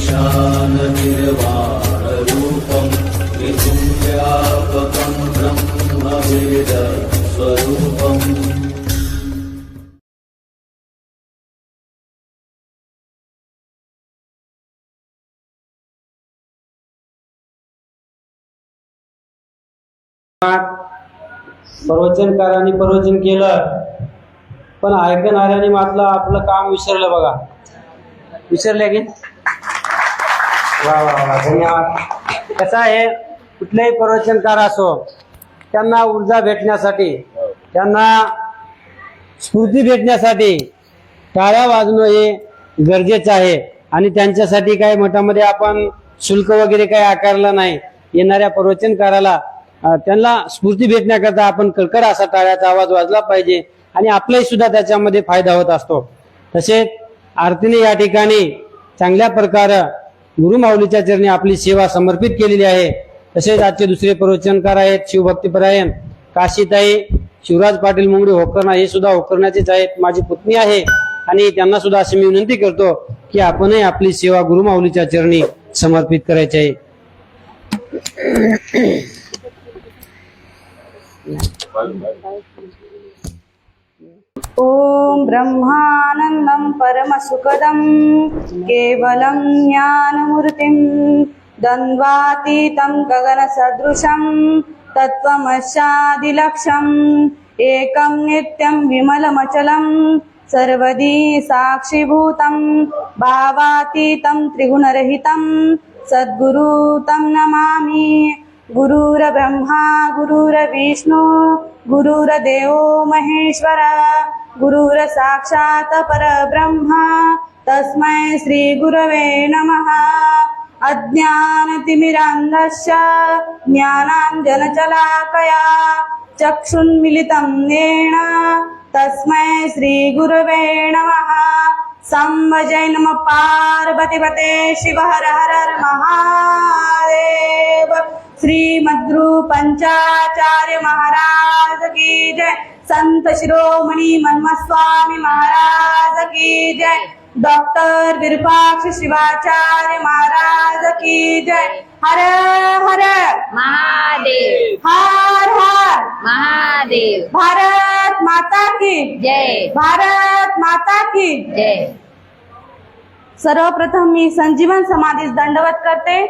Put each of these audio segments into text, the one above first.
ईशान निर्वाण रूपं ईशाननिर्वाणरूपम् विसुव्यापकं ब्रह्मवेदस्वरूपम् प्रवचनकारांनी प्रवचन केलं पण ऐकणाऱ्याने मात्र आपलं काम विसरलं बघा. विसरले की? वा वा वा धन्यवाद. कसं आहे? कुठलेही प्रवचनकार असो त्यांना ऊर्जा भेटण्यासाठी त्यांना स्फूर्ती भेटण्यासाठी टाळ्या वाजणं हे गरजेचं आहे. आणि त्यांच्यासाठी काय मठामध्ये आपण शुल्क वगैरे काही आकारलं नाही येणाऱ्या प्रवचनकाराला त्यांना स्फूर्ती भेटण्याकरता आपण कळकळ असा टाळ्याचा आवाज वाजला पाहिजे. आणि आपलाही सुद्धा त्याच्यामध्ये फायदा होत असतो. तसेच आरतीने या ठिकाणी चांगल्या प्रकारे गुरुमाऊलीच्या चरणी आपली सेवा समर्पित केलेली आहे. तसेच आजचे दुसरे प्रवचनकार आहेत शिवभक्तीपरायण काशीताई शिवराज पाटील मुंगडे होकरणा हे सुद्धा होकरण्याचेच आहेत. माझी पत्नी आहे आणि त्यांना सुद्धा अशी मी विनंती करतो की आपणही आपली सेवा गुरुमाऊलीच्या चरणी समर्पित करायची आहे. ॐ ब्रह्मानन्दं परमसुखदं केवलं ज्ञानमूर्तिं द्वन्द्वातीतं गगनसदृशं तत्त्वमस्यादिलक्ष्यम् एकं नित्यं विमलमचलं सर्वदी साक्षिभूतं भावातीतं त्रिगुणरहितं सद्गुरु तं नमामि। गुरुर्ब्रह्मा गुरुर्विष्णू गुरुर्देवो महेश्वर। गुरुर साक्षात परब्रह्मा तस्मै श्रीगुरवे नमः. अज्ञानतिमिरान्धस्य ज्ञानाञ्जनचलाकया चक्षुन्मिलितं येण तस्मै श्रीगुरवे नमः संवजय नम. पार्वतीपते शिव हर हर महादेव. श्रीमद्गुरु महाराज की जय. संत शिरोमणी मन्मस्वामी महाराज की जय. डॉक्टर विरूपाक्ष शिवाचार्य महाराज की जय. हर हर. महादेव. हर हर. महादेव. भारत माता की. जय. भारत माता की. जय. सर्वप्रथम मी संजीवन समाधीस दंडवत करते.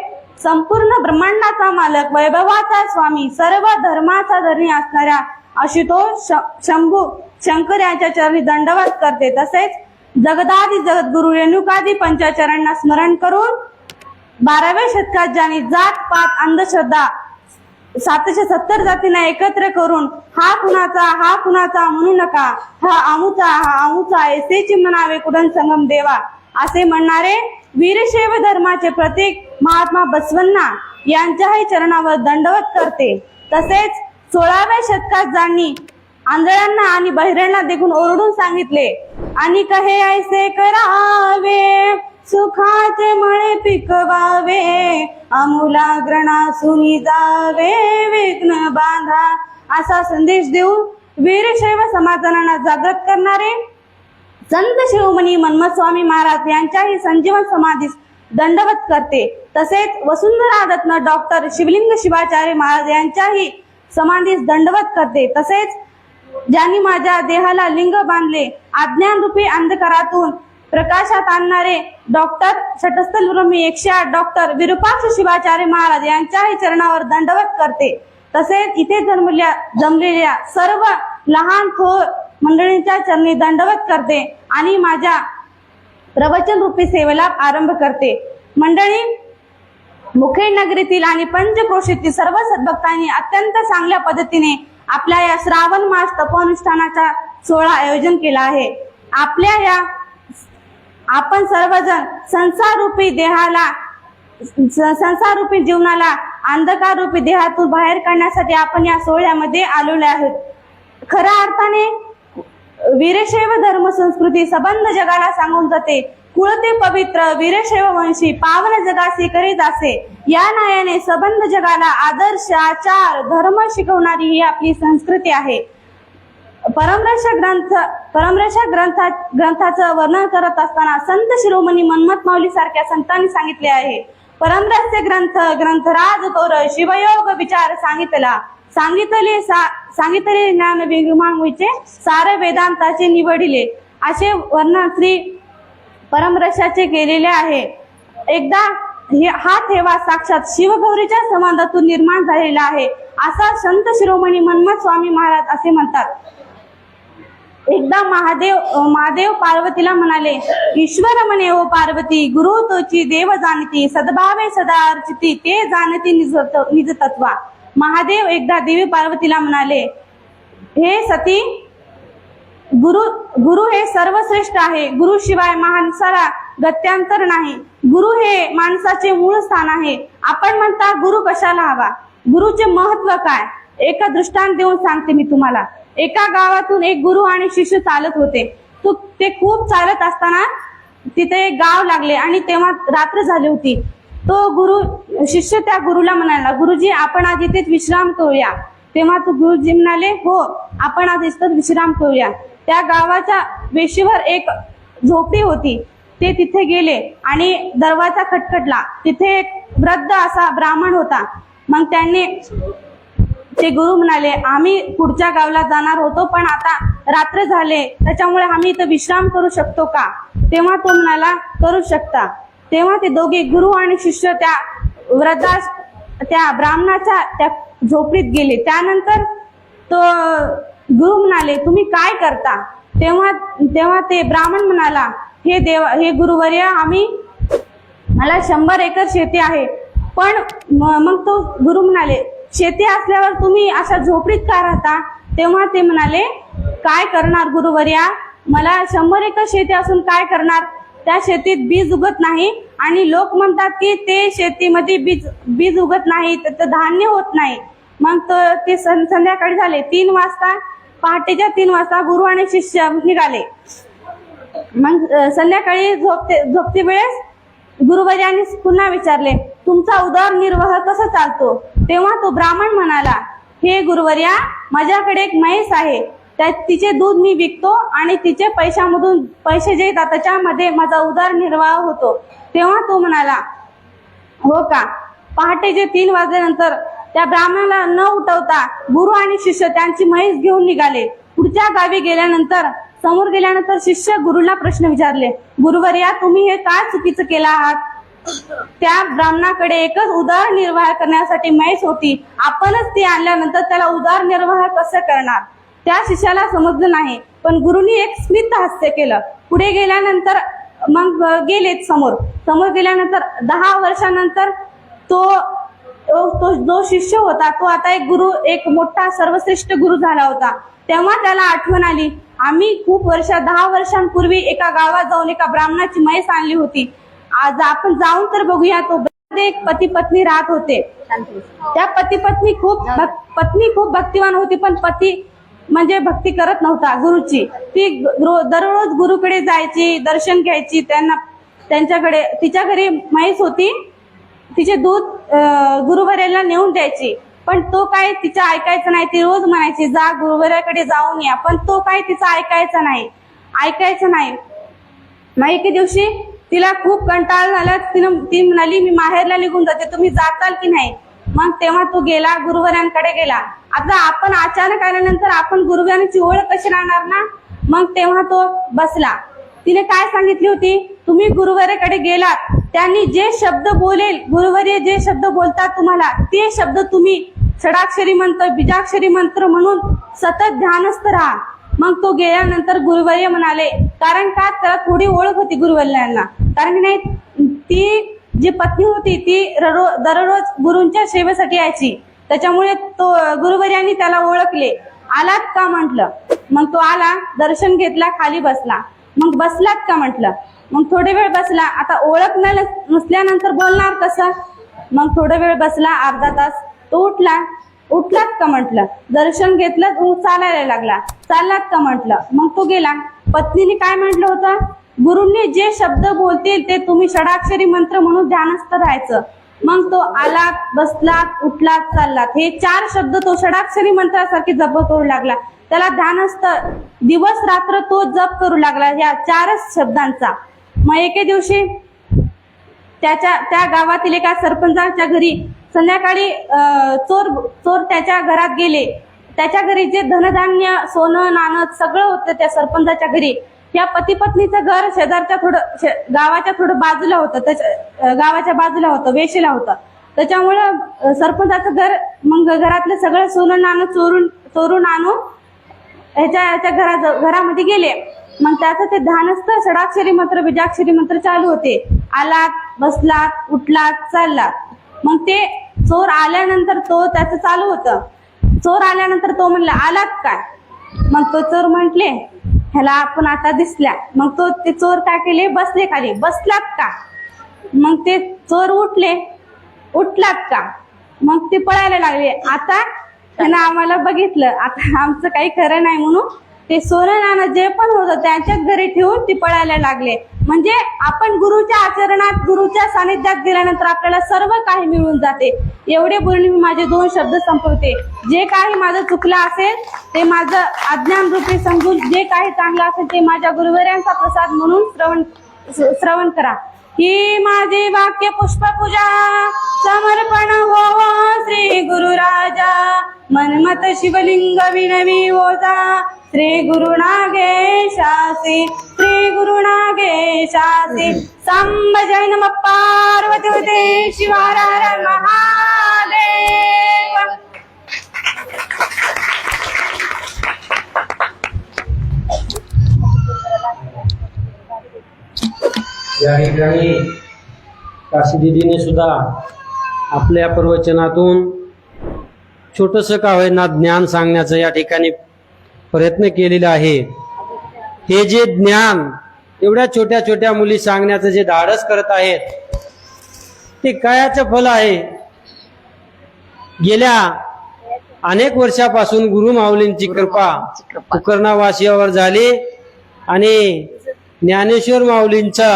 संपूर्ण ब्रह्मांडाचा मालक वैभवाचा स्वामी सर्व धर्माचा धर्मी असणाऱ्या अशी श- शंभू शंकर यांच्या चरणी दंडवत करते. तसेच जगदादी जगद्गुरु रेणुकादी पंचाचरांना स्मरण करून बाराव्या शतकात ज्यांनी जात पात अंधश्रद्धा सातशे सत्तर जातींना एकत्र करून हा कुणाचा हा कुणाचा म्हणू नका हा आमुचा हा आमुचा ऐसेची म्हणावे कुडन संगम देवा असे म्हणणारे वीरशैव धर्माचे प्रतीक महात्मा बसवन्ना यांच्याही चरणावर दंडवत करते. तसेच सोळाव्या शतकात ज्यांनी आंधळांना आणि बहिऱ्यांना देखून ओरडून सांगितले. आणि कहे ऐसे करावे सुखाचे मळे पिकवावे आमूलाग्रणा सुनी जावे विघ्न बांधा असा संदेश देऊन वीरशैव समाजांना जागृत करणारे संत शिवमणी मन्मस्वामी महाराज यांच्याही संजीवन समाधीस दंडवत करते. तसेच वसुंधरा रत्न डॉक्टर शिवलिंग शिवाचार्य महाराज यांच्याही समाधीस दंडवत करते. तसेच ज्यांनी माझ्या देहाला लिंग बांधले अज्ञानरूपी अंधकारातून प्रकाशात आणणारे डॉक्टर षटस्थल ब्रह्मी एकशे आठ डॉक्टर विरूपाक्ष शिवाचार्य महाराज यांच्याही चरणावर दंडवत करते. तसेच इथे जन्मल्या जमलेल्या सर्व लहान थोर मंडळींच्या चरणी दंडवत करते आणि माझ्या प्रवचन रूपी सेवेला आरंभ करते. मंडळी मुखेड नगरीतील आणि पंचक्रोशीतील सर्व सद्भक्तांनी अत्यंत चांगल्या पद्धतीने आपल्या या श्रावण मास तपोनुष्ठानाचा सोहळा आयोजन केला आहे. आपल्या या आपण सर्वजण संसारूपी देहाला संसारूपी जीवनाला अंधकार रूपी देहातून बाहेर काढण्यासाठी आपण या सोहळ्यामध्ये आलेले आहोत. खऱ्या अर्थाने वीरशैव धर्म संस्कृती सबंध जगाला सांगून जाते. कुळते पवित्र वीरशैव वंशी पावन जगासी करीत असे या नायाने सबंध जगाला आदर्श आचार धर्म शिकवणारी ही आपली संस्कृती आहे. परमरक्षा ग्रंथ परमरक्षा ग्रंथा ग्रंथाचं वर्णन करत असताना संत शिरोमणी मन्मथ माऊली सारख्या संतांनी सांगितले आहे. परमरस्य ग्रंथ ग्रंथराज तोर शिवयोग विचार सांगितला. सांगितले सा- सांगितले ज्ञान विमांगीचे सारे वेदांताचे निवडिले. असे वर्णन श्री परमरशाचे केलेले आहे. एकदा हा ठेवा साक्षात शिवगौरीच्या संवादातून निर्माण झालेला आहे. असा संत शिरोमणी मनमत स्वामी महाराज असे म्हणतात. एकदा महादेव महादेव पार्वतीला म्हणाले ईश्वर म्हणे ओ पार्वती गुरु तोची देव जाणती सद्भावे सदा अर्चिती ते जाणती निज तत्वा महादेव एकदा देवी पार्वतीला म्हणाले हे सती गुरु गुरु हे सर्वश्रेष्ठ आहे. गुरु शिवाय माणसाला गत्यांतर नाही. गुरु हे माणसाचे मूळ स्थान आहे. आपण म्हणता गुरु कशाला हवा? गुरुचे महत्त्व काय? एका दृष्टांत देऊन सांगते मी तुम्हाला. एका गावातून एक गुरु आणि शिष्य चालत होते. तो ते खूप चालत असताना तिथे एक गाव लागले आणि तेव्हा रात्र झाली होती. तो गुरु शिष्य त्या गुरुला म्हणाला गुरुजी आपण आज इथेच विश्राम करूया. तेव्हा तो गुरुजी म्हणाले हो आपण आज इथंच विश्राम करूया. त्या गावाच्या वेशीवर एक झोपडी होती. ते तिथे गेले आणि दरवाजा खटखटला. तिथे एक वृद्ध असा ब्राह्मण होता. मग त्यांनी ते गुरु म्हणाले आम्ही पुढच्या गावाला जाणार होतो पण आता रात्र झाले. त्याच्यामुळे आम्ही इथं विश्राम करू शकतो का? तेव्हा तो म्हणाला करू शकता. तेव्हा ते दोघे गुरु आणि शिष्य त्या व्रतास त्या ब्राह्मणाच्या त्या झोपडीत गेले. त्यानंतर तो गुरु म्हणाले तुम्ही काय करता? तेव्हा तेव्हा ते ब्राह्मण म्हणाला हे देव हे गुरुवर्य आम्ही मला शंभर एकर शेती आहे. पण मग तो गुरु म्हणाले शेती असल्यावर तुम्ही अशा झोपडीत का राहता? तेव्हा ते म्हणाले काय करणार गुरुवर्या? मला शंभर एकर शेती असून काय करणार? त्या शेतीत बीज उगत नाही आणि लोक म्हणतात की ते शेतीमध्ये बीज बीज उगत नाही तर ते धान्य होत नाही. मग तो ते सं- संध्याकाळी झाले तीन वाजता पहाटेच्या तीन वाजता गुरु आणि शिष्य निघाले. मग संध्याकाळी झोपते झोपते वेळेस गुरुवर्याने पुन्हा विचारले तुमचा उदरनिर्वाह कसा चालतो? तेव्हा तो ब्राह्मण म्हणाला हे गुरुवर्या माझ्याकडे एक म्हैस आहे. त्या तिचे दूध मी विकतो आणि तिचे पैशामधून पैसे जे येतात त्याच्यामध्ये माझा उदरनिर्वाह होतो. तेव्हा तो म्हणाला हो का? पहाटेचे तीन वाजल्यानंतर त्या ब्राह्मणाला न उठवता गुरु आणि शिष्य त्यांची म्हैस घेऊन निघाले. पुढच्या गावी गेल्यानंतर समोर गेल्यानंतर शिष्य गुरुला प्रश्न विचारले गुरुवर्या तुम्ही हे काय चुकीचं केलं आहात? त्या ब्राह्मणाकडे एकच उदारनिर्वाह करण्यासाठी म्हैस होती. आपणच ती आणल्यानंतर त्याला उदारनिर्वाह कसं करणार त्या शिष्याला समजलं नाही पण गुरुनी एक स्मित हास्य केलं. पुढे गेल्यानंतर मग गेलेत समोर. समोर गेल्यानंतर दहा वर्षानंतर तो तो तो जो शिष्य होता तो आता एक गुरु एक मोठा सर्वश्रेष्ठ गुरु झाला होता. तेव्हा त्याला आठवण आली आम्ही खूप वर्ष दहा वर्षांपूर्वी एका गावात जाऊन एका ब्राह्मणाची म्हैस आणली होती. आज आपण जाऊन तर बघूया तो एक पती पत्नी राहत होते. त्या पती पत्नी खूप पत्नी खूप भक्तिवान होती पण पती म्हणजे भक्ती करत नव्हता गुरुची. ती दररोज गुरुकडे जायची दर्शन घ्यायची त्यांना त्यांच्याकडे तिच्या घरी म्हैस होती. तिचे दूध अं, गुरुवर्याला नेऊन द्यायची. पण तो काय तिचं ऐकायचं नाही ती रोज म्हणायची जा गुरुवर्याकडे जाऊन या. पण तो काय तिचं ऐकायचं नाही. ऐकायचं नाही. मग एके दिवशी तिला खूप कंटाळ झाला. तिनं ती म्हणाली मी माहेरला निघून जाते. तुम्ही जाताल की नाही? मग तेव्हा तो गेला गुरुवर्यांकडे गेला. आता आपण अचानक आल्यानंतर आपण गुरुवर्यांची ओळख कशी राहणार ना? मग तेव्हा तो बसला. तिने काय सांगितली होती? तुम्ही गुरुवऱ्याकडे गेलात. त्यांनी जे शब्द बोलेल गुरुवर्य जे शब्द बोलतात तुम्हाला ते शब्द तुम्ही षडाक्षरी मंत्र बीजाक्षरी मंत्र म्हणून सतत ध्यानस्थ राहा. मग तो गेल्यानंतर गुरुवर्य म्हणाले कारण का त्याला थोडी ओळख होती गुरुवर्यांना? कारण की नाही ती जी पत्नी होती ती दररोज गुरूंच्या सेवेसाठी यायची. त्याच्यामुळे तो गुरुवर्यांनी त्याला ओळखले. आलात का म्हंटल? मग तो आला दर्शन घेतला खाली बसला. मग बसलात का म्हटलं? मग थोडे वेळ बसला. आता ओळख नसल्यानंतर बोलणार कसं? मग थोडा वेळ बसला अर्धा तास. तो उठला. उठलात का म्हटलं? दर्शन घेतलं चालायला लागला. चाललात का म्हटलं? मग तो गेला. पत्नीने काय म्हटलं होतं? गुरुंनी जे शब्द बोलतील ते तुम्ही षडाक्षरी मंत्र म्हणून ध्यानस्थ राहायचं. मग तो आलात बसलात उठलात चाललात. हे चार शब्द तो षडाक्षरी मंत्रासारखे जप करू लागला. त्याला ध्यानस्थ दिवस रात्र तो जप करू लागला. या चारच शब्दांचा. मग एके दिवशी त्याच्या त्या गावातील एका सरपंचाच्या घरी संध्याकाळी चोर चोर त्याच्या घरात गेले. त्याच्या घरी जे धनधान्य सोनं नाणं सगळं होतं त्या सरपंचाच्या घरी. या पती पत्नीचं घर शेजारच्या थोडं शे- गावाच्या थोडं बाजूला होतं. त्याच्या गावाच्या बाजूला होतं वेशीला होतं. त्याच्यामुळं सरपंचाचं घर मग घरातलं सगळं सोनं नाणं चोरून चोरून आणून ह्याच्या ह्याच्या घरा घरामध्ये गेले. मग त्याचं ते ध्यानस्थ षडाक्षरी मंत्र बीजाक्षरी मंत्र चालू होते. आलात बसलात उठलात चाललात. मग ते चोर आल्यानंतर तो त्याचं चालू होतं. चोर आल्यानंतर तो म्हणला आलात काय मग तो चोर म्हटले ह्याला आपण आता दिसल्या. मग तो ते चोर काय केले? बसले खाली. बसलात का? मग ते चोर उठले. उठलात का? मग ते पळायला लागले. आता? त्यानं आम्हाला बघितलं. आता आमचं काही खरं नाही म्हणून ते सोनं नाणं जे पण होतं त्यांच्याच घरी ठेवून ती पळायला लागले. म्हणजे आपण गुरुच्या आचरणात गुरुच्या सानिध्यात गेल्यानंतर आपल्याला सर्व काही मिळून जाते. एवढे बोलून मी माझे दोन शब्द संपवते. जे काही माझं चुकलं असेल ते माझं अज्ञान रूपी समजून जे काही चांगलं असेल ते माझ्या गुरुवर्यांचा प्रसाद म्हणून श्रवण श्रवण करा. ही माझी वाक्य पुष्पपूजा समर्पण हो श्री गुरुराजा. मनमत शिवलिंग विनवी ओजा श्री गुरुनागेशासी श्री गुरुनागेशासी सांब जय नम पार्वती होते शिवारार महादेव। या ठिकाणी काशी दिदीने सुद्धा आपल्या प्रवचनातून छोटस का होईना ज्ञान सांगण्याचं या ठिकाणी प्रयत्न केलेला आहे. हे जे ज्ञान एवढ्या छोट्या छोट्या मुली सांगण्याचं जे धाडस करत आहेत ते कायाचं फल आहे. गेल्या अनेक वर्षापासून गुरु माऊलींची कृपा कुकर्णावासियावर झाली आणि ज्ञानेश्वर माऊलींचा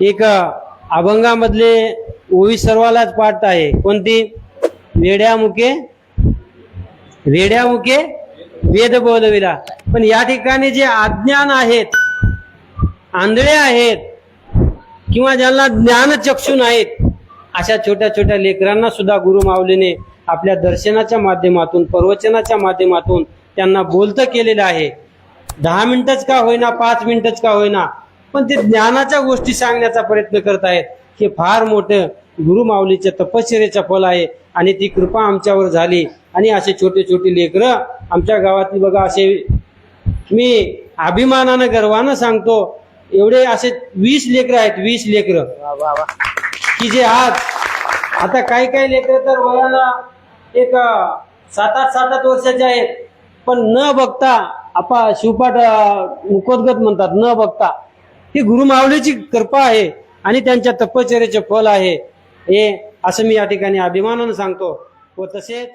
एक अभंगामधले ओवी सर्वालाच पाठ आहे. कोणती? वेड्यामुखे वेड्यामुखे वेद बोलविला पण या ठिकाणी जे अज्ञान आहेत आंधळे आहेत किंवा ज्यांना ज्ञान चक्षुन आहेत अशा छोट्या छोट्या लेकरांना सुद्धा गुरु माऊलीने आपल्या दर्शनाच्या माध्यमातून प्रवचनाच्या माध्यमातून त्यांना बोलतं केलेलं आहे. दहा मिनिटच का होईना पाच मिनिटच का होईना पण ते ज्ञानाच्या गोष्टी सांगण्याचा प्रयत्न करत आहेत. हे फार मोठं गुरु माऊलीच्या तपश्चर्याचं फल आहे आणि ती कृपा आमच्यावर झाली. आणि असे छोटे छोटे लेकरं आमच्या गावातली बघा असे मी अभिमानानं गर्वानं सांगतो एवढे असे वीस लेकरं आहेत वीस लेकरं. की जे आज आता काही काही लेकरं तर वयाला एक सात आठ सात आठ वर्षाचे आहेत. पण न बघता आपा शिवपाठ अं, मुखोद्गत म्हणतात न बघता ही गुरु माऊलीची कृपा आहे आणि त्यांच्या तपश्चर्याचे फल आहे. हे असं मी या ठिकाणी अभिमानानं सांगतो. व तसेच